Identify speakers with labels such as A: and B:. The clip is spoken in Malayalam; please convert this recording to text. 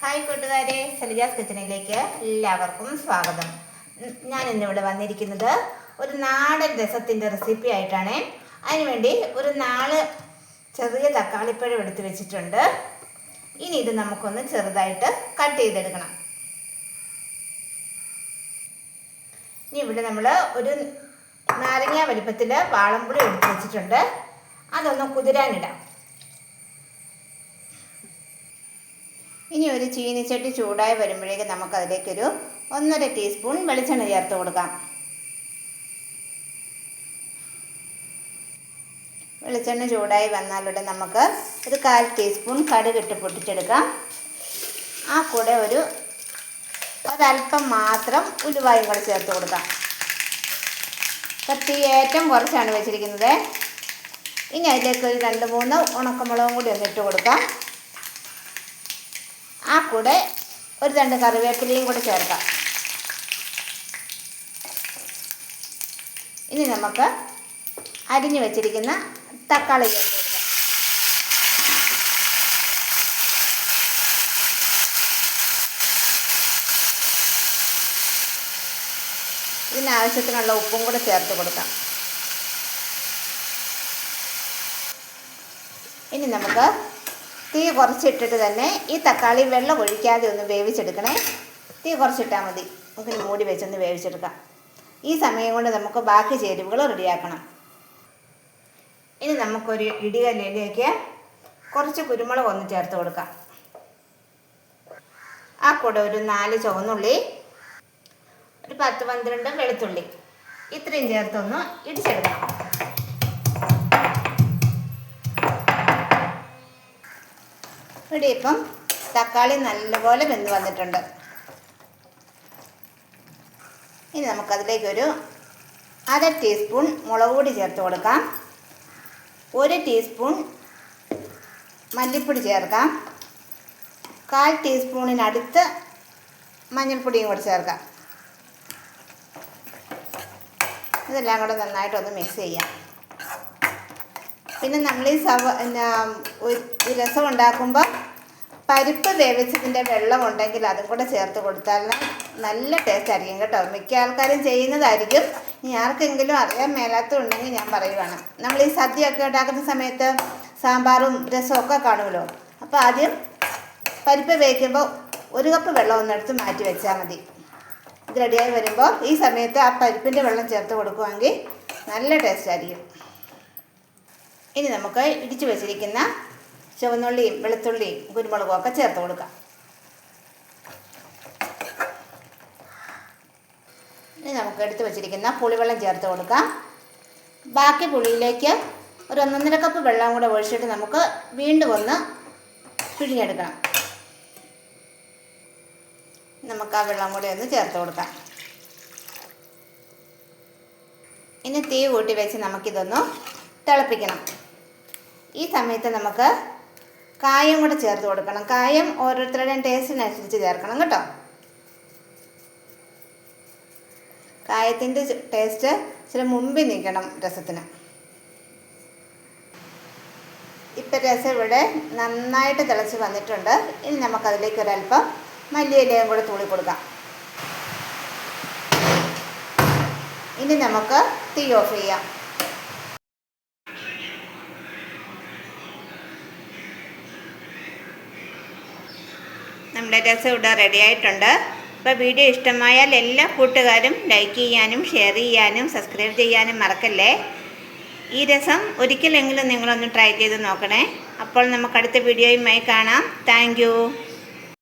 A: ഹായ് കൂട്ടുകാരെ സലിജാസ് കിച്ചണിലേക്ക് എല്ലാവർക്കും സ്വാഗതം. ഞാൻ ഇന്നിവിടെ വന്നിരിക്കുന്നത് ഒരു നാടൻ രസത്തിന്റെ റെസിപ്പി ആയിട്ടാണ്. അതിനുവേണ്ടി ഒരു നാല് ചെറിയ തക്കാളിപ്പഴം എടുത്ത് വെച്ചിട്ടുണ്ട്. ഇനി ഇത് നമുക്കൊന്ന് ചെറുതായിട്ട് കട്ട് ചെയ്തെടുക്കണം. ഇനി ഇവിടെ നമ്മൾ ഒരു നാരങ്ങ വലിപ്പത്തിൽ വാളമ്പുളി എടുത്ത് വെച്ചിട്ടുണ്ട്. അതൊന്ന് കുതിരാനിടാം. ഇനി ഒരു ചീനിച്ചട്ടി ചൂടായി വരുമ്പോഴേക്ക് നമുക്കതിലേക്കൊരു ഒന്നര ടീസ്പൂൺ വെളിച്ചെണ്ണ ചേർത്ത് കൊടുക്കാം. വെളിച്ചെണ്ണ ചൂടായി വന്നാലുടെ നമുക്ക് ഒരു കാൽ ടീസ്പൂൺ കടുക് ഇട്ട് പൊട്ടിച്ചെടുക്കാം. ആ കൂടെ ഒരു ഒരല്പം മാത്രം ഉലുവായും കൂടെ ചേർത്ത് കൊടുക്കാം. കത്തി ഏറ്റവും കുറച്ചാണ് വെച്ചിരിക്കുന്നത്. ഇനി അതിലേക്ക് ഒരു രണ്ട് മൂന്ന് ഉണക്കമുളകും കൂടി ഒന്ന് ഇട്ട് കൊടുക്കാം. ആ കൂടെ ഒരു രണ്ട് കറിവേപ്പിലയും കൂടെ ചേർക്കാം. ഇനി നമുക്ക് അരിഞ്ഞു വെച്ചിരിക്കുന്ന തക്കാളി ചേർത്ത് കൊടുക്കാം. ഇതിനാവശ്യത്തിനുള്ള ഉപ്പും കൂടെ ചേർത്ത് കൊടുക്കാം. ഇനി നമുക്ക് തീ കുറച്ചിട്ടിട്ട് തന്നെ ഈ തക്കാളി വെള്ളം ഒഴിക്കാതെ ഒന്ന് വേവിച്ചെടുക്കണേ. തീ കുറച്ചിട്ടാൽ മതി. നമുക്ക് മൂടി വെച്ചൊന്ന് വേവിച്ചെടുക്കാം. ഈ സമയം കൊണ്ട് നമുക്ക് ബാക്കി ചേരുവകൾ റെഡിയാക്കണം. ഇനി നമുക്കൊരു ഇടികല്ലിലേക്ക് കുറച്ച് കുരുമുളക് ഒന്ന് ചേർത്ത് കൊടുക്കാം. ആ കൂടെ ഒരു നാല് ചുവന്നുള്ളി ഒരു പത്ത് പന്ത്രണ്ട് വെളുത്തുള്ളി. ഇത്രയും ചേർത്തൊന്ന് ഇടിച്ചെടുക്കണം. ഇവിടെ ഇപ്പം തക്കാളി നല്ലപോലെ വെന്ത് വന്നിട്ടുണ്ട്. ഇനി നമുക്കതിലേക്കൊരു അര ടീസ്പൂൺ മുളക് പൊടി ചേർത്ത് കൊടുക്കാം. ഒരു ടീസ്പൂൺ മല്ലിപ്പൊടി ചേർക്കാം. കാൽ ടീസ്പൂണിനടുത്ത് മഞ്ഞൾപ്പൊടിയും കൂടി ചേർക്കാം. ഇതെല്ലാം കൂടെ നന്നായിട്ടൊന്ന് മിക്സ് ചെയ്യാം. പിന്നെ നമ്മൾ ഈ സവ രസം ഉണ്ടാക്കുമ്പോൾ പരിപ്പ് വേവിച്ചതിന്റെ വെള്ളം ഉണ്ടെങ്കിൽ അതും കൂടെ ചേർത്ത് കൊടുത്താൽ നല്ല ടേസ്റ്റ് ആയിരിക്കും കേട്ടോ. മിക്ക ആൾക്കാരും ചെയ്യുന്നതായിരിക്കും. ഇനി ആർക്കെങ്കിലും അറിയാൻ മേലാത്തതുണ്ടെങ്കിൽ ഞാൻ പറയുവാണ്. നമ്മൾ ഈ സദ്യയൊക്കെ ഉണ്ടാക്കുന്ന സമയത്ത് സാമ്പാറും രസമൊക്കെ കാണുമല്ലോ. അപ്പോൾ ആദ്യം പരിപ്പ് വേവിക്കുമ്പോൾ ഒരു കപ്പ് വെള്ളം ഒന്നെടുത്ത് മാറ്റി വെച്ചാൽ മതി. ഇത് റെഡിയായി വരുമ്പോൾ ഈ സമയത്ത് ആ പരിപ്പിന്റെ വെള്ളം ചേർത്ത് കൊടുക്കുവാണെങ്കിൽ നല്ല ടേസ്റ്റ് ആയിരിക്കും. ഇനി നമുക്ക് ഇടിച്ചു വെച്ചിരിക്കുന്ന ചുവന്നുള്ളിയും വെളുത്തുള്ളിയും കുരുമുളകും ഒക്കെ ചേർത്ത് കൊടുക്കാം. ഇനി നമുക്ക് എടുത്ത് വെച്ചിരിക്കുന്ന പുളിവെള്ളം ചേർത്ത് കൊടുക്കാം. ബാക്കി പുളിയിലേക്ക് ഒരു ഒന്നൊന്നര കപ്പ് വെള്ളം കൂടെ ഒഴിച്ചിട്ട് നമുക്ക് വീണ്ടും ഒന്ന് പിഴിഞ്ഞെടുക്കണം. നമുക്ക് ആ വെള്ളം കൂടെ ഒന്ന് ചേർത്ത് കൊടുക്കാം. ഇനി തീ കൂട്ടി വെച്ച് നമുക്കിതൊന്ന് തിളപ്പിക്കണം. ഈ സമയത്ത് നമുക്ക് കായം കൂടെ ചേർത്ത് കൊടുക്കണം. കായം ഓരോരുത്തരുടെയും ടേസ്റ്റിനനുസരിച്ച് ചേർക്കണം കേട്ടോ. കായത്തിന്റെ ടേസ്റ്റ് ഇച്ചിരി മുമ്പിൽ നിൽക്കണം രസത്തിന്. ഇപ്പം രസം ഇവിടെ നന്നായിട്ട് തിളച്ച് വന്നിട്ടുണ്ട്. ഇനി നമുക്കതിലേക്ക് ഒരല്പം മല്ലിയിലയും കൂടെ തൂളി കൊടുക്കാം. ഇനി നമുക്ക് തീ ഓഫ് ചെയ്യാം. രസം ഇവിടെ റെഡി ആയിട്ടുണ്ട്. അപ്പോൾ വീഡിയോ ഇഷ്ടമായാൽ എല്ലാ കൂട്ടുകാരും ലൈക്ക് ചെയ്യാനും ഷെയർ ചെയ്യാനും സബ്സ്ക്രൈബ് ചെയ്യാനും മറക്കല്ലേ? ഈ രസം ഒരിക്കലെങ്കിലും നിങ്ങളൊന്ന് ട്രൈ ചെയ്ത് നോക്കണേ. അപ്പോൾ നമുക്ക് അടുത്ത വീഡിയോയുമായി കാണാം. താങ്ക്